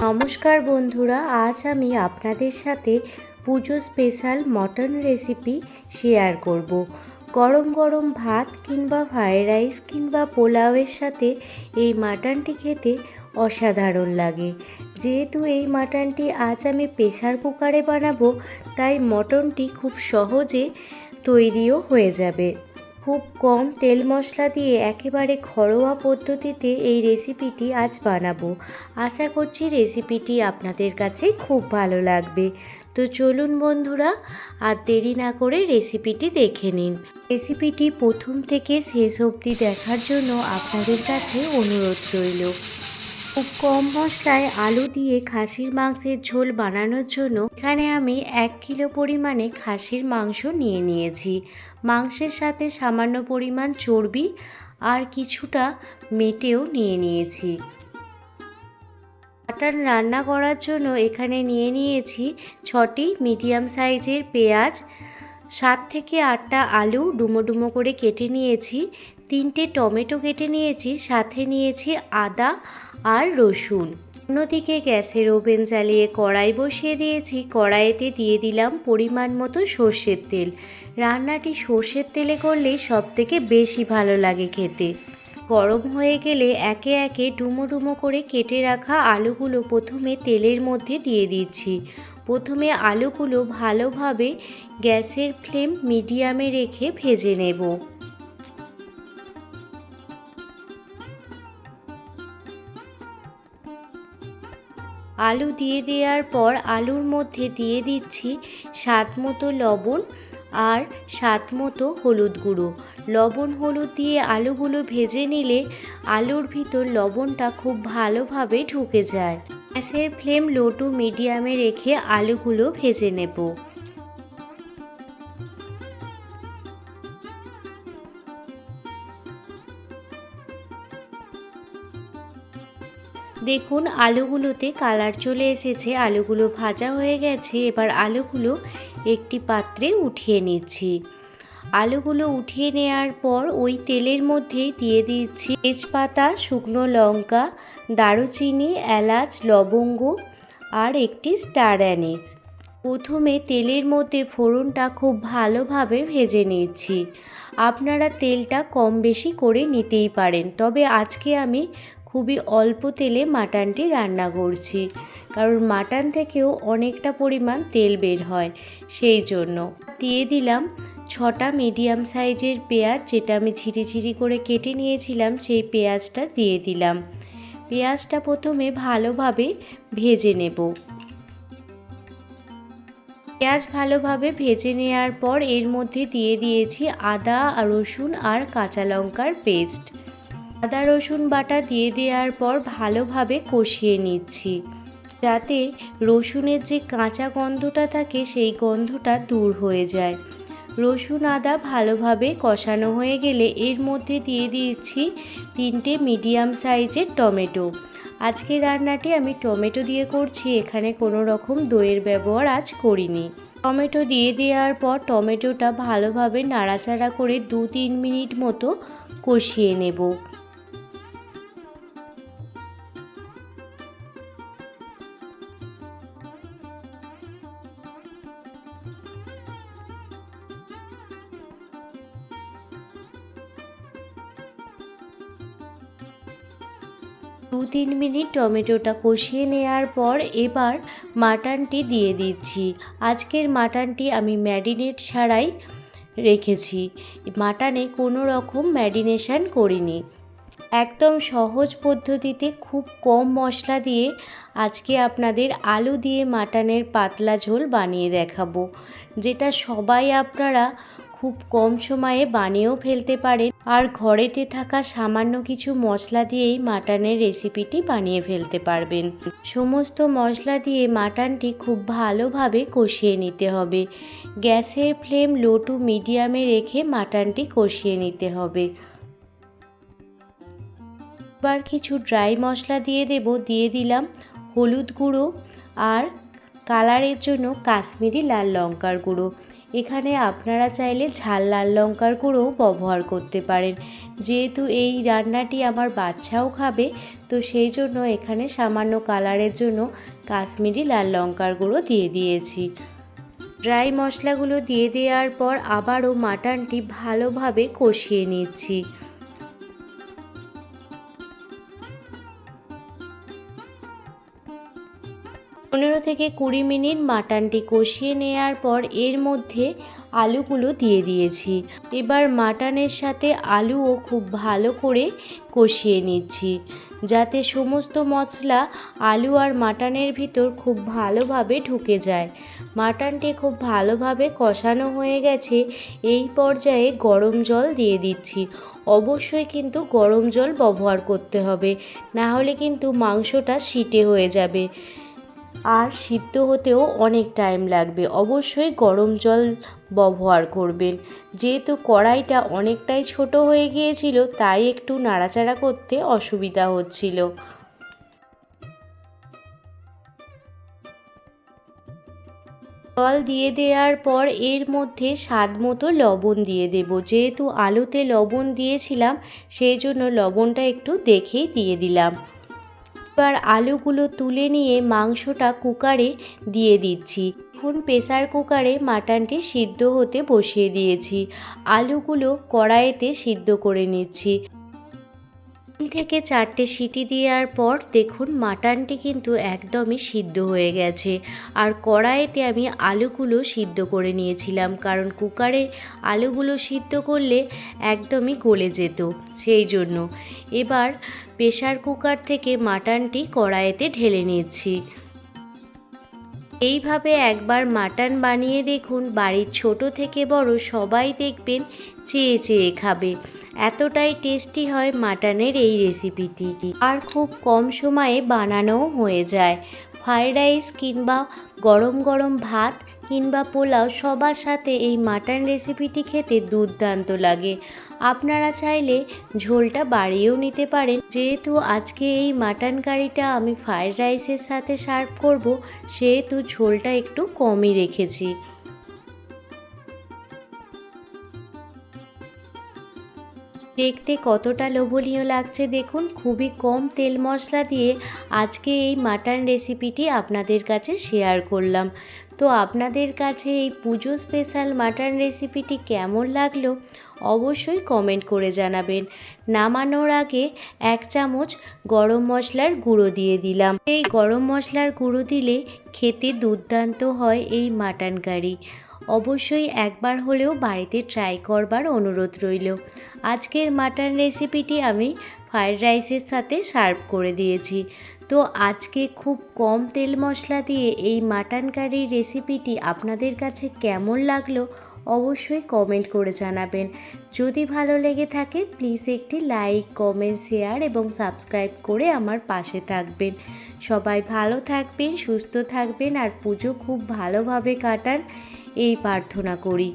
নমস্কার বন্ধুরা, আজ আমি আপনাদের সাথে পুজো স্পেশাল মটন রেসিপি শেয়ার করব। গরম গরম ভাত কিংবা ফ্রায়েড রাইস কিংবা পোলাওয়ের সাথে এই মাটনটি খেতে অসাধারণ লাগে। যেহেতু এই মাটনটি আজ আমি প্রেশার কুকারে বানাবো, তাই মটনটি খুব সহজে তৈরিও হয়ে যাবে। খুব কম তেল মশলা দিয়ে একেবারে ঘরোয়া পদ্ধতিতে এই রেসিপিটি আজ বানাবো। আশা করছি রেসিপিটি আপনাদের কাছে খুব ভালো লাগবে। তো চলুন বন্ধুরা, আর দেরি না করে রেসিপিটি দেখে নিন। রেসিপিটি প্রথম থেকে শেষ অবধি দেখার জন্য আপনাদের কাছে অনুরোধ রইল। খুব কম মশলায় আলু দিয়ে খাসির মাংসের ঝোল বানানোর জন্য এখানে আমি এক কিলো পরিমাণে খাসির মাংস নিয়ে নিয়েছি। মাংসের সাথে সামান্য পরিমাণ চর্বি আর কিছুটা মেটেও নিয়ে নিয়েছি। মাটন রান্না করার জন্য এখানে নিয়ে নিয়েছি ছটি মিডিয়াম সাইজের পেঁয়াজ, সাত থেকে আটটা আলু ডুমো ডুমো করে কেটে নিয়েছি। তিনটে টমেটো কেটে নিয়েছি, সাথে নিয়েছি আদা আর রসুন। অন্যদিকে গ্যাসের ওভেন জ্বালিয়ে কড়াই বসিয়ে দিয়েছি, কড়াইতে দিয়ে দিলাম পরিমাণ মতো সর্ষের তেল। রান্নাটি সর্ষের তেলে করলেই সব থেকে বেশি ভালো লাগে খেতে। গরম হয়ে গেলে একে একে ডুমো ডুমো করে কেটে রাখা আলুগুলো প্রথমে তেলের মধ্যে দিয়ে দিচ্ছি। প্রথমে আলুগুলো ভালোভাবে গ্যাসের ফ্লেম মিডিয়ামে রেখে ভেজে নেব। আলু দিয়ে দেওয়ার পর আলুর মধ্যে দিয়ে দিচ্ছি স্বাদ মতো লবণ আর স্বাদ মতো হলুদ গুঁড়ো। লবণ হলুদ দিয়ে আলুগুলো ভেজে নিলে আলুর ভিতর লবণটা খুব ভালোভাবে ঢুকে যায়। গ্যাসের ফ্লেম লো টু মিডিয়ামে রেখে আলুগুলো ভেজে নেব। দেখুন, আলুগুলোতে কালার চলে এসেছে, আলুগুলো ভাজা হয়ে গেছে, এবার আলুগুলো একটি পাত্রে উঠিয়ে নিচ্ছি। আলুগুলো উঠিয়ে নেওয়ার পর ওই তেলের মধ্যেই দিয়ে দিচ্ছি তেজপাতা, শুকনো লঙ্কা, দারুচিনি, এলাচ, লবঙ্গ আর একটি স্টার অ্যানিস প্রথমে তেলের মধ্যে ফোড়নটা খুব ভালোভাবে ভেজে নিচ্ছি। আপনারা তেলটা কম বেশি করে নিতেই পারেন, তবে আজকে আমি খুবই অল্প তেলে মাটনটি রান্না করছি। কারণ মাটন থেকেও অনেকটা পরিমাণ তেল বের হয়, সেই জন্য। দিয়ে দিলাম ছটা মিডিয়াম সাইজের পেঁয়াজ, যেটা আমি ঝিরি ঝিরি করে কেটে নিয়েছিলাম, সেই পেঁয়াজটা দিয়ে দিলাম। পেঁয়াজটা প্রথমে ভালোভাবে ভেজে নেব। পেঁয়াজ ভালোভাবে ভেজে নেওয়ার পর এর মধ্যে দিয়ে দিয়েছি আদা, রসুন আর কাঁচা লঙ্কার পেস্ট। আদা, রসুন বাটা দিয়ে দেওয়ার পর ভালোভাবে কষিয়ে নিচ্ছি। যাতে রসুনের যে কাঁচা গন্ধটা থাকে, সেই গন্ধটা দূর হয়ে যায়। রসুন, আদা ভালোভাবে কষানো হয়ে গেলে এর মধ্যে দিয়ে দিচ্ছি তিনটে মিডিয়াম সাইজের টমেটো। আজকে রান্নাটি আমি টমেটো দিয়ে করছি, এখানে কোনো রকম দইয়ের ব্যবহার আজ করিনি। টমেটো দিয়ে দেওয়ার পর টমেটোটা ভালোভাবে নাড়াচাড়া করে দু তিন মিনিট মতো কষিয়ে নেব। দু তিন মিনিট টমেটোটা কষিয়ে নেওয়ার পর এবার মাটনটি দিয়ে দিচ্ছি। আজকের মাটনটি আমি ম্যারিনেট ছাড়াই রেখেছি। মাটনে কোনো রকম ম্যারিনেশন করিনি। একদম সহজ পদ্ধতিতে খুব কম মশলা দিয়ে আজকে আপনাদের আলু দিয়ে মাটনের পাতলা ঝোল বানিয়ে দেখাবো। যেটা সবাই আপনারা খুব কম সময়ে বানিয়েও ফেলতে পারেন। আর ঘরেতে থাকা সামান্য কিছু মশলা দিয়েই মাটনের রেসিপিটি বানিয়ে ফেলতে পারবেন। সমস্ত মশলা দিয়ে মাটনটি খুব ভালোভাবে কষিয়ে নিতে হবে। গ্যাসের ফ্লেম লো টু মিডিয়ামে রেখে মাটনটি কষিয়ে নিতে হবে। এবার কিছু ড্রাই মশলা দিয়ে দেব, দিয়ে দিলাম হলুদ গুঁড়ো আর কালারের জন্য কাশ্মীরি লাল লঙ্কার গুঁড়ো। এখানে আপনারা চাইলে ঝাল লাল লঙ্কার গুঁড়োও ব্যবহার করতে পারেন। যেহেতু এই রান্নাটি আমার বাচ্চাও খাবে, তো সেই জন্য এখানে সামান্য কালারের জন্য কাশ্মীরি লাল লঙ্কার গুঁড়ো দিয়ে দিয়েছি। ড্রাই মশলাগুলো দিয়ে দেওয়ার পর আবারও মাটনটি ভালোভাবে কষিয়ে নিচ্ছি। পনেরো থেকে কুড়ি মিনিট মাটনটি কষিয়ে নেওয়ার পর এর মধ্যে আলুগুলো দিয়ে দিয়েছি। এবার মাটনের সাথে আলুও খুব ভালো করে কষিয়ে নিচ্ছি, যাতে সমস্ত মশলা আলু আর মাটনের ভিতর খুব ভালোভাবে ঢুকে যায়। মাটনটি খুব ভালোভাবে কষানো হয়ে গেছে, এই পর্যায়ে গরম জল দিয়ে দিচ্ছি। অবশ্যই কিন্তু গরম জল ব্যবহার করতে হবে, না হলে কিন্তু মাংসটা সিটে হয়ে যাবে। আর সিদ্ধ হতেও অনেক টাইম লাগবে। অবশ্যই গরম জল ব্যবহার করবেন। যেহেতু কড়াইটা অনেকটাই ছোট হয়ে গিয়েছিল, তাই একটু নাড়াচাড়া করতে অসুবিধা হচ্ছিল। জল দিয়ে দেওয়ার পর এর মধ্যে স্বাদ মতো লবণ দিয়ে দেব। যেহেতু আলুতে লবণ দিয়েছিলাম, সেই জন্য লবণটা একটু দেখেই দিয়ে দিলাম। এবার আলুগুলো তুলে নিয়ে মাংসটা কুকারে দিয়ে দিচ্ছি। এখন প্রেসার কুকারে মাটনটি সিদ্ধ হতে বসিয়ে দিয়েছি। আলুগুলো কড়াইতে সিদ্ধ করে নিচ্ছি। থেকে চারটে সিটি দেওয়ার পর দেখুন মাটনটি কিন্তু একদমই সিদ্ধ হয়ে গেছে। আর কড়াইতে আমি আলুগুলো সিদ্ধ করে নিয়েছিলাম, কারণ কুকারে আলুগুলো সিদ্ধ করলে একদমই গলে যেত সেই জন্য। এবার প্রেশার কুকার থেকে মাটনটি কড়াইতে ঢেলে নিচ্ছি। এইভাবে একবার মাটন বানিয়ে দেখুন, বাড়ির ছোট থেকে বড় সবাই দেখবেন চেয়ে চেয়ে খাবে। এতটাই টেস্টি হয় মাটনের এই রেসিপিটি। আর খুব কম সময়ে বানানোও হয়ে যায়। ফ্রাইড রাইস কিংবা গরম গরম ভাত কিংবা পোলাও সবার সাথে এই মাটন রেসিপিটি খেতে দুর্দান্ত লাগে। আপনারা চাইলে ঝোলটা বাড়িয়েও নিতে পারেন। যেহেতু আজকে এই মাটন কারিটা আমি ফ্রাইড রাইসের সাথে সার্ভ করব, সেহেতু ঝোলটা একটু কমই রেখেছি। দেখতে কতটা লোভনীয় লাগছে দেখুন, খুবই কম তেল মশলা দিয়ে আজকে এই মাটন রেসিপিটি আপনাদের কাছে শেয়ার করলাম। তো আপনাদের কাছে এই পুজো স্পেশাল মাটন রেসিপিটি কেমন লাগল অবশ্যই কমেন্ট করে জানাবেন। নামানোর আগে এক চামচ গরম মশলার গুঁড়ো দিয়ে দিলাম। এই গরম মশলার গুঁড়ো দিলে খেতে দুর্দান্ত হয় এই মাটন কারি। অবশ্যই একবার হলেও বাড়িতে ট্রাই করবার অনুরোধ রইল। আজকের মাটন রেসিপিটি আমি ফ্রায়েড রাইসের সাথে সার্ভ করে দিয়েছি। তো আজকে খুব কম তেল মশলা দিয়ে এই মাটন কারির রেসিপিটি আপনাদের কাছে কেমন লাগল অবশ্যই কমেন্ট করে জানাবেন। যদি ভালো লেগে থাকে প্লিজ একটি লাইক কমেন্ট শেয়ার এবং সাবস্ক্রাইব করে আমার পাশে থাকবেন। সবাই ভালো থাকবেন, সুস্থ থাকবেন আর পুজো খুব ভালোভাবে কাটান। এই প্রার্থনা করি।